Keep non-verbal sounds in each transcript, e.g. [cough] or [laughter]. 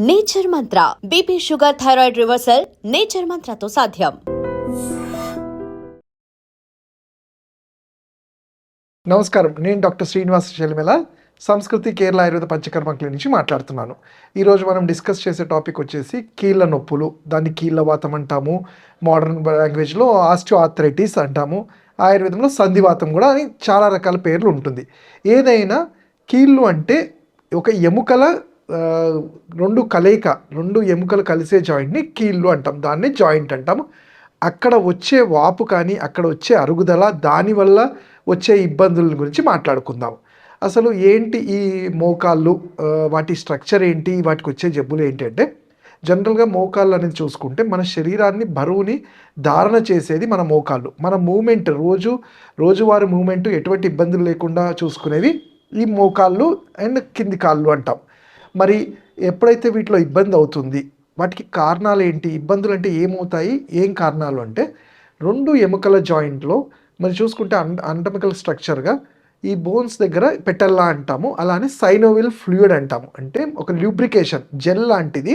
Nature Mantra BP sugar thyroid reversal Nature మంత్రతో సాధ్యం. నమస్కారం. నేను డాక్టర్ శ్రీనివాస్ షెలిమెల సంస్కృతి కేరళ ఆయుర్వేద పంచకర్మ క్లినిక్ నుంచి మాట్లాడుతున్నాను. ఈరోజు మనం డిస్కస్ చేసే టాపిక్ వచ్చేసి కీళ్ళ నొప్పులు. దాన్ని కీళ్ళ వాతం అంటాము. మోడర్న్ లాంగ్వేజ్లో ఆస్టియో ఆర్థరైటిస్ అంటాము. ఆయుర్వేదంలో సంధివాతం కూడా అని చాలా రకాల పేర్లు ఉంటుంది. ఏదైనా కీళ్ళు అంటే ఒక ఎముకల రెండు కలయిక రెండు ఎముకలు కలిసే జాయింట్ని కీళ్ళు అంటాం. దాన్ని జాయింట్ అంటాము అక్కడ వచ్చే వాపు కానీ అక్కడ వచ్చే అరుగుదల దానివల్ల వచ్చే ఇబ్బందుల గురించి మాట్లాడుకుందాం. అసలు ఏంటి ఈ మోకాళ్ళు వాటి స్ట్రక్చర్ ఏంటి వాటికి వచ్చే జబ్బులు ఏంటంటే జనరల్గా మోకాళ్ళు అనేది చూసుకుంటే మన శరీరాన్ని బరువుని ధారణ చేసేది మన మోకాళ్ళు. మన మూమెంట్ రోజు రోజువారి మూమెంట్ ఎటువంటి ఇబ్బందులు లేకుండా చూసుకునేవి ఈ మోకాళ్ళు అండ్ కింది కాళ్ళు అంటాం. మరి ఎప్పుడైతే వీటిలో ఇబ్బంది అవుతుంది వాటికి కారణాలు ఏంటి ఇబ్బందులు అంటే ఏమవుతాయి ఏం కారణాలు అంటే రెండు ఎముకల జాయింట్లో మరి చూసుకుంటే అన్ అంటమికల్ స్ట్రక్చర్గా ఈ బోన్స్ దగ్గర పెట్టల్లా అంటాము అలానే సైనోవిల్ ఫ్లూయిడ్ అంటాము. అంటే ఒక ల్యూబ్రికేషన్ జెల్ లాంటిది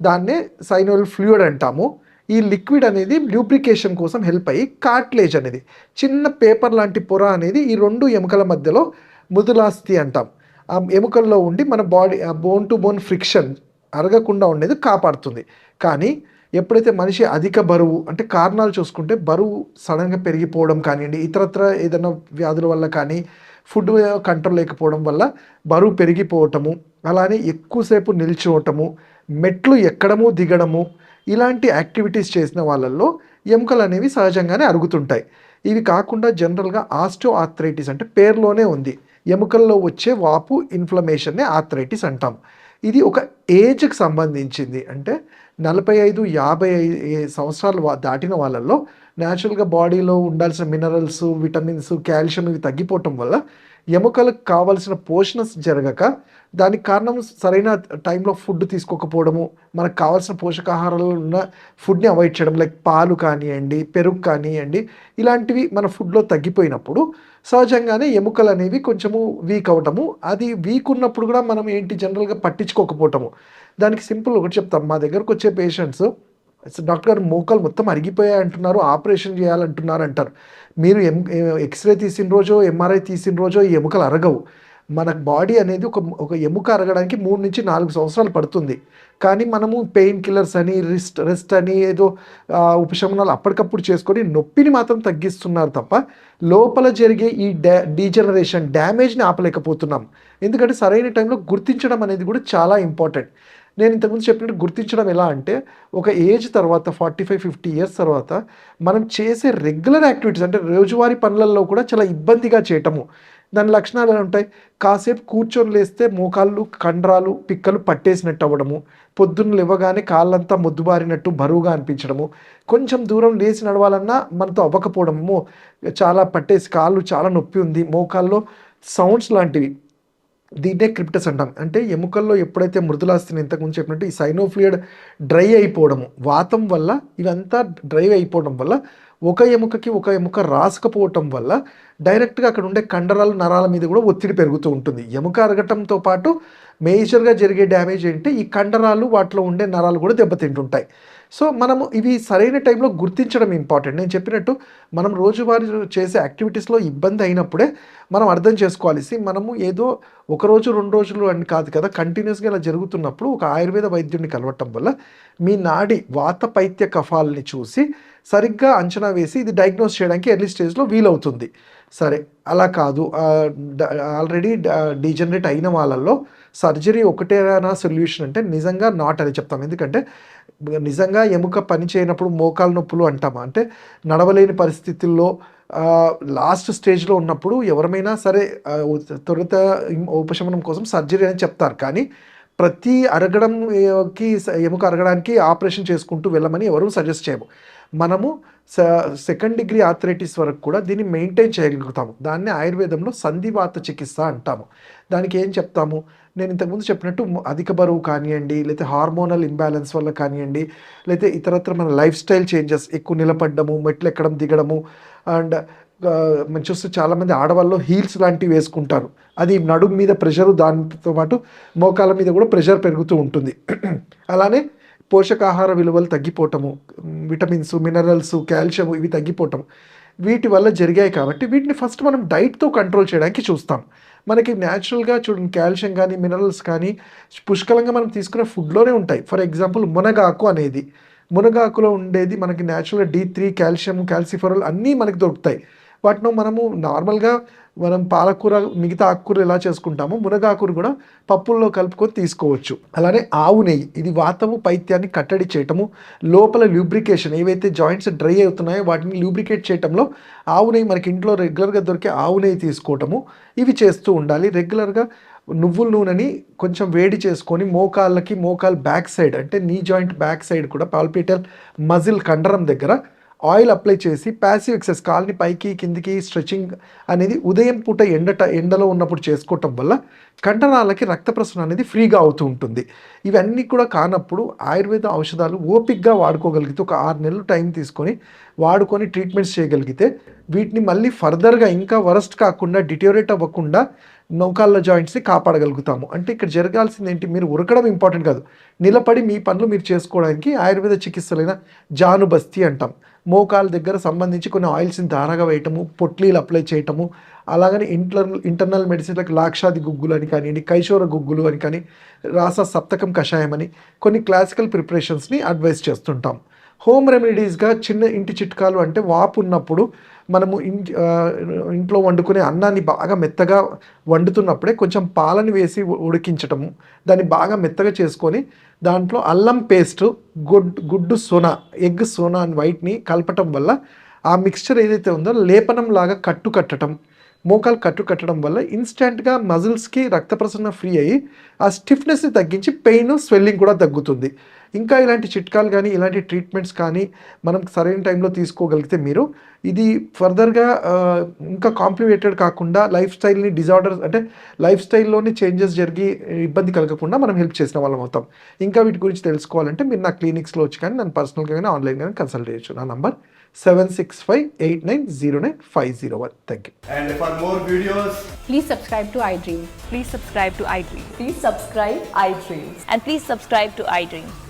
దాన్నే సైనోవిల్ ఫ్లూయిడ్ అంటాము. ఈ లిక్విడ్ అనేది ల్యూబ్రికేషన్ కోసం హెల్ప్ అయ్యి కార్ట్లేజ్ అనేది చిన్న పేపర్ లాంటి పొర అనేది ఈ రెండు ఎముకల మధ్యలో ముదులాస్తి అంటాం. ఆ ఎముకల్లో ఉండి మన బాడీ ఆ బోన్ టు బోన్ ఫ్రిక్షన్ అరగకుండా ఉండేది కాపాడుతుంది. కానీ ఎప్పుడైతే మనిషి అధిక బరువు అంటే కారణాలు చూసుకుంటే బరువు సడన్గా పెరిగిపోవడం కానివ్వండి ఇతరత్ర ఏదైనా వ్యాధుల వల్ల కానీ ఫుడ్ కంట్రోల్ లేకపోవడం వల్ల బరువు పెరిగిపోవటము అలానే ఎక్కువసేపు నిల్చోవటము మెట్లు ఎక్కడము దిగడము ఇలాంటి యాక్టివిటీస్ చేసిన వాళ్ళల్లో ఎముకలు అనేవి సహజంగానే అరుగుతుంటాయి. ఇవి కాకుండా జనరల్గా ఆస్టో ఆర్థరైటిస్ అంటే పేరులోనే ఉంది. ఎముకల్లో వచ్చే వాపు ఇన్ఫ్లమేషన్నే ఆర్థరైటిస్ అంటాం. ఇది ఒక ఏజ్కి సంబంధించింది. అంటే నలభై ఐదు యాభై ఐదు సంవత్సరాలు దాటిన వాళ్ళల్లో న్యాచురల్గా బాడీలో ఉండాల్సిన మినరల్స్ విటమిన్స్ కాల్షియం ఇవి తగ్గిపోవటం వల్ల ఎముకలకు కావాల్సిన పోషణ జరగక దానికి కారణం సరైన టైంలో ఫుడ్ తీసుకోకపోవడము మనకు కావాల్సిన పోషకాహారాలు ఉన్న ఫుడ్ని అవాయిడ్ చేయడం లైక్ పాలు కానివ్వండి పెరుగు కానివ్వండి ఇలాంటివి మన ఫుడ్లో తగ్గిపోయినప్పుడు సహజంగానే ఎముకలు అనేవి కొంచెము వీక్ అవటము అది వీక్ ఉన్నప్పుడు కూడా మనం ఏంటి జనరల్గా పట్టించుకోకపోవటము. దానికి సింపుల్ ఒకటి చెప్తాం మా దగ్గరకు వచ్చే పేషెంట్స్ డాక్టర్ గారు మోకాలు మొత్తం అరిగిపోయాయి అంటున్నారు ఆపరేషన్ చేయాలంటున్నారు అంటారు. మీరు ఎం ఎక్స్రే తీసిన రోజో ఎంఆర్ఐ తీసిన రోజో ఈ ఎముకలు అరగవు. మన బాడీ అనేది ఒక ఒక ఎముక అరగడానికి మూడు నుంచి నాలుగు సంవత్సరాలు పడుతుంది. కానీ మనము పెయిన్ కిల్లర్స్ అని రిస్ట్ రెస్ట్ అని ఏదో ఉపశమనాలు అప్పటికప్పుడు చేసుకొని నొప్పిని మాత్రం తగ్గిస్తున్నారు తప్ప లోపల జరిగే ఈ డా డీజనరేషన్ డ్యామేజ్ని ఆపలేకపోతున్నాం. ఎందుకంటే సరైన టైంలో గుర్తించడం అనేది కూడా చాలా ఇంపార్టెంట్. నేను ఇంతకుముందు చెప్పినట్టు గుర్తించడం ఎలా అంటే ఒక ఏజ్ తర్వాత ఫార్టీ ఫైవ్ ఫిఫ్టీ ఇయర్స్ తర్వాత మనం చేసే రెగ్యులర్ యాక్టివిటీస్ అంటే రోజువారీ పనులలో కూడా చాలా ఇబ్బందిగా చేయటము. దాని లక్షణాలు ఎలా ఉంటాయి? కాసేపు కూర్చొని లేస్తే మోకాళ్ళు కండరాలు పిక్కలు పట్టేసినట్టు అవ్వడము. పొద్దున్న లేవగానే కాళ్ళంతా మొద్దుబారినట్టు బరువుగా అనిపించడము. కొంచెం దూరం లేచి నడవాలన్నా మనతో అవ్వకపోవడము. చాలా పట్టేసి కాళ్ళు చాలా నొప్పి ఉంది. మోకాల్లో సౌండ్స్ లాంటివి. దీన్నే క్రిప్టస్ అంటాం. అంటే ఎముకల్లో ఎప్పుడైతే మృదులాస్తిని ఇంతకుముందు చెప్పినట్టు ఈ సైనోఫ్లూయిడ్ డ్రై అయిపోవడము వాతం వల్ల ఇవంతా డ్రై అయిపోవడం వల్ల ఒక ఎముకకి ఒక ఎముక రాసుకపోవటం వల్ల డైరెక్ట్గా అక్కడ ఉండే కండరాలు నరాల మీద కూడా ఒత్తిడి పెరుగుతూ ఉంటుంది. ఎముక అరగటంతో పాటు మేజర్గా జరిగే డ్యామేజ్ ఏంటి? ఈ కండరాలు వాటిలో ఉండే నరాలు కూడా దెబ్బతింటుంటాయి. సో మనము ఇవి సరైన టైంలో గుర్తించడం ఇంపార్టెంట్. నేను చెప్పినట్టు మనం రోజువారీ చేసే యాక్టివిటీస్లో ఇబ్బంది అయినప్పుడే మనం అర్థం చేసుకోవాలి. మనము ఏదో ఒక రోజు రెండు రోజులు అని కాదు కదా కంటిన్యూస్గా ఇలా జరుగుతున్నప్పుడు ఒక ఆయుర్వేద వైద్యుడిని కలవటం వల్ల మీ నాడి వాత పైత్య కఫాలని చూసి సరిగ్గా అంచనా వేసి ఇది డయాగ్నోస్ చేయడానికి ఎర్లీ స్టేజ్లో వీలవుతుంది. సరే అలా కాదు. ఆల్రెడీ డీజనరేట్ అయిన వాళ్ళల్లో సర్జరీ ఒకటేనా సొల్యూషన్ అంటే నిజంగా నాట్ అని చెప్తాం. ఎందుకంటే నిజంగా ఎముక పని చేయనప్పుడు మోకాలు నొప్పులు అంటామా? అంటే నడవలేని పరిస్థితుల్లో లాస్ట్ స్టేజ్లో ఉన్నప్పుడు ఎవరమైనా సరే త్వరిత ఉపశమనం కోసం సర్జరీ అని చెప్తారు. కానీ ప్రతి అరగడంకి ఎముక అరగడానికి ఆపరేషన్ చేసుకుంటూ వెళ్ళమని ఎవరు సజెస్ట్ చేయము. మనము సెకండ్ డిగ్రీ ఆథరైటిస్ వరకు కూడా దీన్ని మెయింటైన్ చేయగలుగుతాము. దాన్ని ఆయుర్వేదంలో సంధివాత చికిత్స అంటాము. దానికి ఏం చెప్తాము? నేను ఇంతకుముందు చెప్పినట్టు అధిక బరువు కానివ్వండి లేకపోతే హార్మోనల్ ఇంబ్యాలెన్స్ వల్ల కానివ్వండి లేకపోతే ఇతరత్ర మన లైఫ్ స్టైల్ చేంజెస్ ఎక్కువ నిలబడ్డము మెట్లు ఎక్కడం దిగడము అండ్ మనం చూస్తే చాలామంది ఆడవాళ్ళు హీల్స్ లాంటివి వేసుకుంటారు. అది నడుము మీద ప్రెషరు దానితో పాటు మోకాల మీద కూడా ప్రెషర్ పెరుగుతూ ఉంటుంది. [clears throat] అలానే పోషకాహార విలువలు తగ్గిపోవటము విటమిన్స్ మినరల్స్ కాల్షియం ఇవి తగ్గిపోవటం వీటి వల్ల జరిగాయి కాబట్టి వీటిని ఫస్ట్ మనం డైట్తో కంట్రోల్ చేయడానికి చూస్తాం. మనకి న్యాచురల్గా చూడండి కాల్షియం కానీ మినరల్స్ కానీ పుష్కలంగా మనం తీసుకునే ఫుడ్లోనే ఉంటాయి. ఫర్ ఎగ్జాంపుల్ మునగాకు అనేది. మునగాకులో ఉండేది మనకి న్యాచురల్గా డి త్రీ కాల్షియం కాల్సిఫరల్ అన్నీ మనకి దొరుకుతాయి. వాటిని మనము నార్మల్గా మనం పాలకూర మిగతా ఆకుకూర ఎలా చేసుకుంటామో మునగాకురు కూడా పప్పుల్లో కలుపుకొని తీసుకోవచ్చు. అలానే ఆవు నెయ్యి ఇది వాతము పైత్యాన్ని కట్టడి చేయటము లోపల లూబ్రికేషన్ ఏవైతే జాయింట్స్ డ్రై అవుతున్నాయో వాటిని లూబ్రికేట్ చేయటంలో ఆవు నెయ్యి మనకి ఇంట్లో రెగ్యులర్గా దొరికే ఆవు నెయ్యి తీసుకోవటము ఇవి చేస్తూ ఉండాలి. రెగ్యులర్గా నువ్వుల నూనెని కొంచెం వేడి చేసుకొని మోకాళ్ళకి మోకాల్ బ్యాక్ సైడ్ అంటే నీ జాయింట్ బ్యాక్ సైడ్ కూడా పాల్పిటల్ మజిల్ కండరం దగ్గర ఆయిల్ అప్లై చేసి ప్యాసివ్ ఎక్సెస్ కాల్ని పైకి కిందికి స్ట్రెచింగ్ అనేది ఉదయం పూట ఎండట ఎండలో ఉన్నప్పుడు చేసుకోవటం వల్ల కండరాలకి రక్త ప్రసరణ అనేది ఫ్రీగా అవుతూ ఉంటుంది. ఇవన్నీ కూడా కానప్పుడు ఆయుర్వేద ఔషధాలు ఓపిక్గా వాడుకోగలిగితే ఒక ఆరు నెలలు టైం తీసుకొని వాడుకొని ట్రీట్మెంట్స్ చేయగలిగితే వీటిని మళ్ళీ ఫర్దర్గా ఇంకా వరస్ట్ కాకుండా డిటోరేట్ అవ్వకుండా నౌకాళ్ళ జాయింట్స్ని కాపాడగలుగుతాము. అంటే ఇక్కడ జరగాల్సింది ఏంటి? మీరు ఉరకడం ఇంపార్టెంట్ కాదు. నిలబడి మీ పనులు మీరు చేసుకోవడానికి ఆయుర్వేద చికిత్సలైన జానుబస్తి అంటాం. మోకాల దగ్గర సంబంధించి కొన్ని ఆయిల్స్ని దారగా వేయటము పొట్లీలు అప్లై చేయటము అలాగని ఇంటర్నల్ ఇంటర్నల్ మెడిసిన్లకు లాక్షాది గుగ్గులు అని కానివ్వండి కైశోర గుగ్గులు అని కానీ రాస సప్తకం కషాయం అని కొన్ని క్లాసికల్ ప్రిపరేషన్స్ని అడ్వైస్ చేస్తుంటాం. హోమ్ రెమెడీస్గా చిన్న ఇంటి చిట్కాలు అంటే వాపు ఉన్నప్పుడు మనము ఇంట్లో వండుకునే అన్నాన్ని బాగా మెత్తగా వండుతున్నప్పుడే కొంచెం పాలని వేసి ఉడికించటము. దాన్ని బాగా మెత్తగా చేసుకొని దాంట్లో అల్లం పేస్ట్ గుడ్ గుడ్డు సోనా ఎగ్ సోనా అండ్ వైట్ని కలపటం వల్ల ఆ మిక్స్చర్ ఏదైతే ఉందో లేపనం లాగా కట్టు కట్టడం మోకాలు కట్టు కట్టడం వల్ల ఇన్స్టెంట్గా మజిల్స్కి రక్త ప్రసరణ ఫ్రీ అయ్యి ఆ స్టిఫ్నెస్ని తగ్గించి పెయిన్ స్వెల్లింగ్ కూడా తగ్గుతుంది. ఇంకా ఇలాంటి చిట్కాలు కానీ ఇలాంటి ట్రీట్మెంట్స్ కానీ మనం సరైన టైంలో తీసుకోగలిగితే మీరు ఇది ఫర్దర్గా ఇంకా కాంప్లికేటెడ్ కాకుండా లైఫ్ స్టైల్ని డిజార్డర్ అంటే లైఫ్ స్టైల్లోని చేంజెస్ జరిగి ఇబ్బంది కలగకుండా మనం హెల్ప్ చేసిన వాళ్ళం అవుతాం ఇంకా వీటి గురించి తెలుసుకోవాలంటే మీరు నా క్లినిక్స్లో వచ్చి కానీ నన్ను పర్సనల్గా కానీ ఆన్లైన్ కానీ కన్సల్ట్ చేయొచ్చు నా number seven six five eight nine zero nine five zero one thank you And for more videos, Please subscribe to iDream. Please subscribe to iDream. Please subscribe iDreams. And please subscribe to iDream.